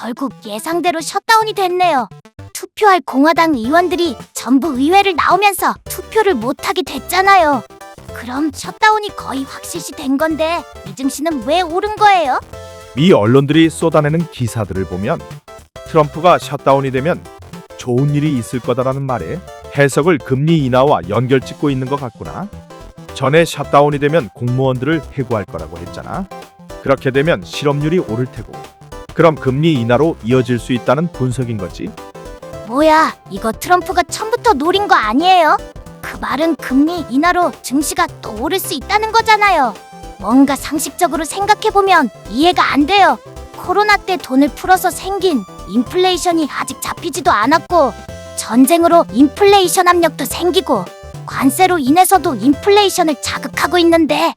결국 예상대로 셧다운이 됐네요. 투표할 공화당 의원들이 전부 의회를 나오면서 투표를 못하게 됐잖아요. 그럼 셧다운이 거의 확실시 된 건데 이증 씨는 왜 오른 거예요? 미 언론들이 쏟아내는 기사들을 보면 트럼프가 셧다운이 되면 좋은 일이 있을 거다라는 말에 해석을 금리 인하와 연결 짓고 있는 것 같구나. 전에 셧다운이 되면 공무원들을 해고할 거라고 했잖아. 그렇게 되면 실업률이 오를 테고 그럼 금리 인하로 이어질 수 있다는 분석인 거지. 뭐야, 이거 트럼프가 처음부터 노린 거 아니에요? 그 말은 금리 인하로 증시가 또 오를 수 있다는 거잖아요. 뭔가 상식적으로 생각해보면 이해가 안 돼요. 코로나 때 돈을 풀어서 생긴 인플레이션이 아직 잡히지도 않았고, 전쟁으로 인플레이션 압력도 생기고, 관세로 인해서도 인플레이션을 자극하고 있는데,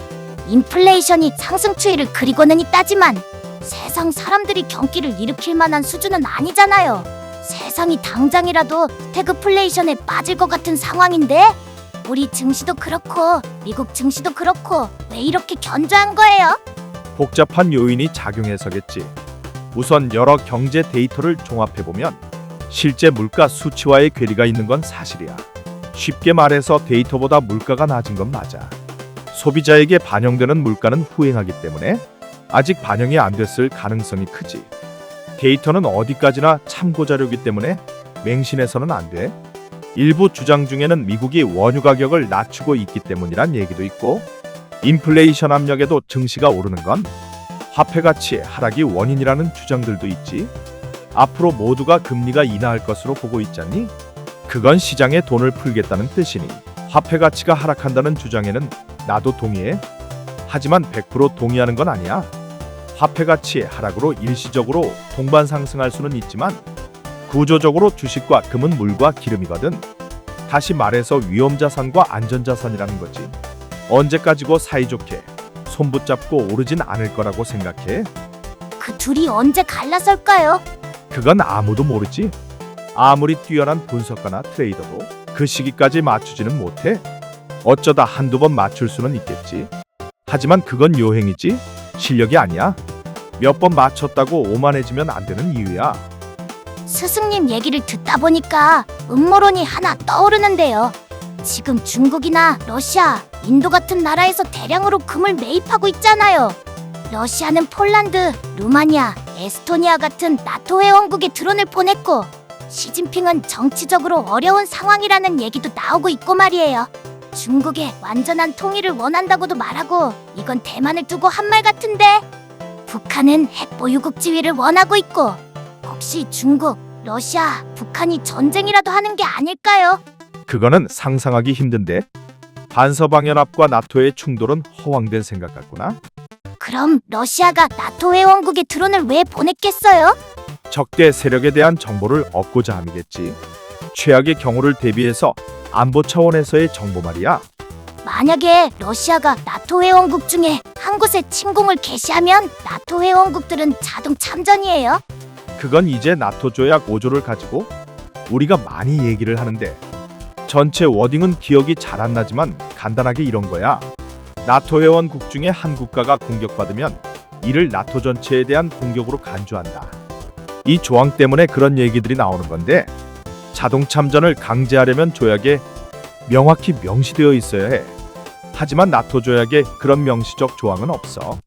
인플레이션이 상승 추이를 그리고는 있다지만, 세상 사람들이 경기를 일으킬 만한 수준은 아니잖아요. 세상이 당장이라도 스태그플레이션에 빠질 것 같은 상황인데 우리 증시도 그렇고 미국 증시도 그렇고 왜 이렇게 견조한 거예요? 복잡한 요인이 작용해서겠지. 우선 여러 경제 데이터를 종합해 보면 실제 물가 수치와의 괴리가 있는 건 사실이야. 쉽게 말해서 데이터보다 물가가 낮은 건 맞아. 소비자에게 반영되는 물가는 후행하기 때문에 아직 반영이 안 됐을 가능성이 크지. 데이터는 어디까지나 참고 자료이기 때문에 맹신해서는 안 돼. 일부 주장 중에는 미국이 원유 가격을 낮추고 있기 때문이란 얘기도 있고 인플레이션 압력에도 증시가 오르는 건 화폐 가치 하락이 원인이라는 주장들도 있지. 앞으로 모두가 금리가 인하할 것으로 보고 있잖니? 그건 시장에 돈을 풀겠다는 뜻이니 화폐 가치가 하락한다는 주장에는 나도 동의해. 하지만 100% 동의하는 건 아니야. 화폐 가치의 하락으로 일시적으로 동반 상승할 수는 있지만 구조적으로 주식과 금은 물과 기름이거든. 다시 말해서 위험 자산과 안전 자산이라는 거지. 언제까지고 사이좋게 손 붙잡고 오르진 않을 거라고 생각해. 그 둘이 언제 갈라설까요? 그건 아무도 모르지. 아무리 뛰어난 분석가나 트레이더도 그 시기까지 맞추지는 못해. 어쩌다 한두 번 맞출 수는 있겠지. 하지만 그건 요행이지 실력이 아니야. 몇 번 맞췄다고 오만해지면 안 되는 이유야. 스승님 얘기를 듣다 보니까 음모론이 하나 떠오르는데요. 지금 중국이나 러시아, 인도 같은 나라에서 대량으로 금을 매입하고 있잖아요. 러시아는 폴란드, 루마니아, 에스토니아 같은 나토 회원국에 드론을 보냈고 시진핑은 정치적으로 어려운 상황이라는 얘기도 나오고 있고 말이에요. 중국의 완전한 통일을 원한다고도 말하고 이건 대만을 두고 한 말 같은데 북한은 핵 보유국 지위를 원하고 있고 혹시 중국, 러시아, 북한이 전쟁이라도 하는 게 아닐까요? 그거는 상상하기 힘든데. 반서방연합과 나토의 충돌은 허황된 생각 같구나. 그럼 러시아가 나토 회원국에 드론을 왜 보냈겠어요? 적대 세력에 대한 정보를 얻고자 함이겠지. 최악의 경우를 대비해서 안보 차원에서의 정보 말이야. 만약에 러시아가 나토 회원국 중에 한 곳에 침공을 개시하면 나토 회원국들은 자동 참전이에요. 그건 이제 나토 조약 5조를 가지고 우리가 많이 얘기를 하는데 전체 워딩은 기억이 잘 안 나지만 간단하게 이런 거야. 나토 회원국 중에 한 국가가 공격받으면 이를 나토 전체에 대한 공격으로 간주한다. 이 조항 때문에 그런 얘기들이 나오는 건데 자동 참전을 강제하려면 조약에 명확히 명시되어 있어야 해. 하지만 나토 조약에 그런 명시적 조항은 없어.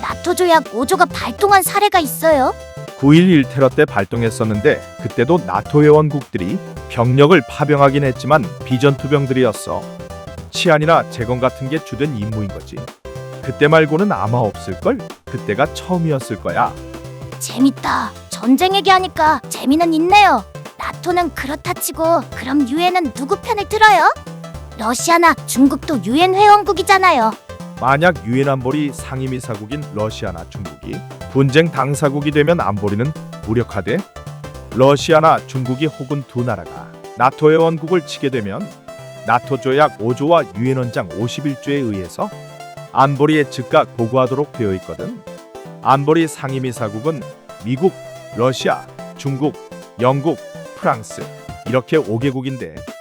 나토 조약 5조가 발동한 사례가 있어요. 9.11 테러 때 발동했었는데 그때도 나토 회원국들이 병력을 파병하긴 했지만 비전투병들이었어. 치안이나 재건 같은 게 주된 임무인 거지. 그때 말고는 아마 없을걸? 그때가 처음이었을 거야. 재밌다. 전쟁 얘기하니까 재미는 있네요. 나토는 그렇다 치고 그럼 유엔은 누구 편을 들어요? 러시아나 중국도 유엔 회원국이잖아요. 만약 유엔 안보리 상임이사국인 러시아나 중국이 분쟁 당사국이 되면 안보리는 무력화돼 러시아나 중국이 혹은 두 나라가 나토 회원국을 치게 되면 나토 조약 5조와 유엔 원장 51조에 의해서 안보리의 즉각 보고하도록 되어 있거든. 안보리 상임이사국은 미국, 러시아, 중국, 영국, 프랑스 이렇게 5개국인데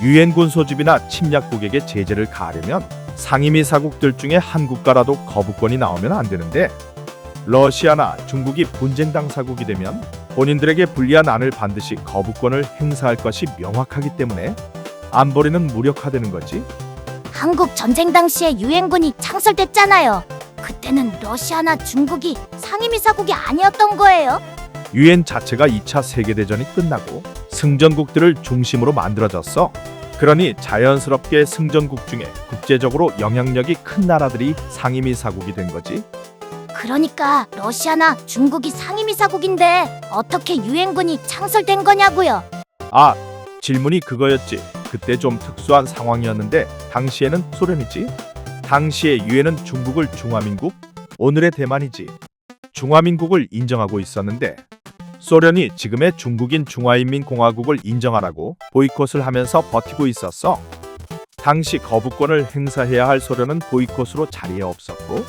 유엔 군 소집이나 침략국에게 제재를 가하려면 상임이사국들 중에 한 국가라도 거부권이 나오면 안 되는데 러시아나 중국이 분쟁 당사국이 되면 본인들에게 불리한 안을 반드시 거부권을 행사할 것이 명확하기 때문에 안보리는 무력화되는 거지. 한국 전쟁 당시에 유엔군이 창설됐잖아요. 그때는 러시아나 중국이 상임이사국이 아니었던 거예요. 유엔 자체가 2차 세계대전이 끝나고 승전국들을 중심으로 만들어졌어. 그러니 자연스럽게 승전국 중에 국제적으로 영향력이 큰 나라들이 상임이사국이 된 거지. 그러니까 러시아나 중국이 상임이사국인데 어떻게 유엔군이 창설된 거냐고요. 아, 질문이 그거였지. 그때 좀 특수한 상황이었는데 당시에는 소련이지. 당시에 유엔은 중국을 중화민국, 오늘의 대만이지. 중화민국을 인정하고 있었는데 소련이 지금의 중국인 중화인민공화국을 인정하라고 보이콧을 하면서 버티고 있었어. 당시 거부권을 행사해야 할 소련은 보이콧으로 자리에 없었고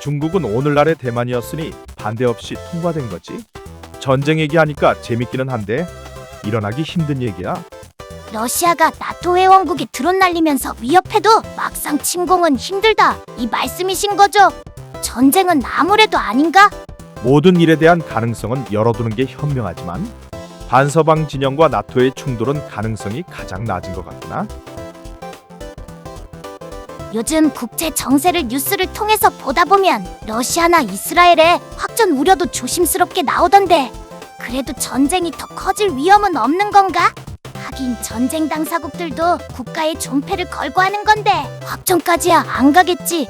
중국은 오늘날의 대만이었으니 반대 없이 통과된 거지. 전쟁 얘기하니까 재밌기는 한데 일어나기 힘든 얘기야. 러시아가 나토 회원국이 드론 날리면서 위협해도 막상 침공은 힘들다. 이 말씀이신 거죠? 전쟁은 아무래도 아닌가? 모든 일에 대한 가능성은 열어두는 게 현명하지만 반서방 진영과 나토의 충돌은 가능성이 가장 낮은 것 같구나. 요즘 국제 정세를 뉴스를 통해서 보다 보면 러시아나 이스라엘의 확전 우려도 조심스럽게 나오던데 그래도 전쟁이 더 커질 위험은 없는 건가? 하긴 전쟁 당사국들도 국가의 존폐를 걸고 하는 건데 확전까지야 안 가겠지.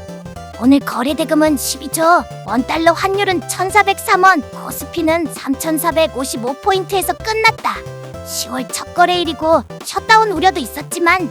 오늘 거래 대금은 12조, 원달러 환율은 1,403원, 코스피는 3,455포인트에서 끝났다. 10월 첫 거래일이고 셧다운 우려도 있었지만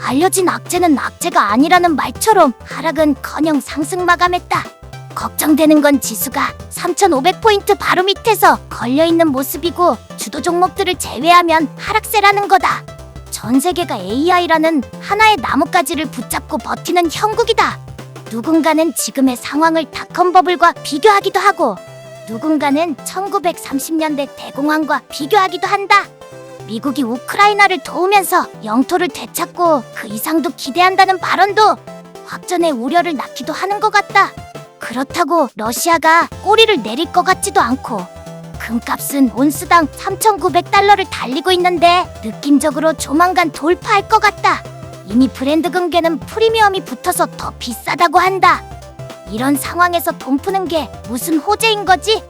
알려진 악재는 악재가 아니라는 말처럼 하락은커녕 상승 마감했다. 걱정되는 건 지수가 3,500포인트 바로 밑에서 걸려있는 모습이고 주도 종목들을 제외하면 하락세라는 거다. 전 세계가 AI라는 하나의 나뭇가지를 붙잡고 버티는 형국이다. 누군가는 지금의 상황을 닷컴 버블과 비교하기도 하고 누군가는 1930년대 대공황과 비교하기도 한다. 미국이 우크라이나를 도우면서 영토를 되찾고 그 이상도 기대한다는 발언도 확전의 우려를 낳기도 하는 것 같다. 그렇다고 러시아가 꼬리를 내릴 것 같지도 않고 금값은 온스당 3,900달러를 달리고 있는데 느낌적으로 조만간 돌파할 것 같다. 이미 브랜드 금괴는 프리미엄이 붙어서 더 비싸다고 한다. 이런 상황에서 돈 푸는 게 무슨 호재인 거지?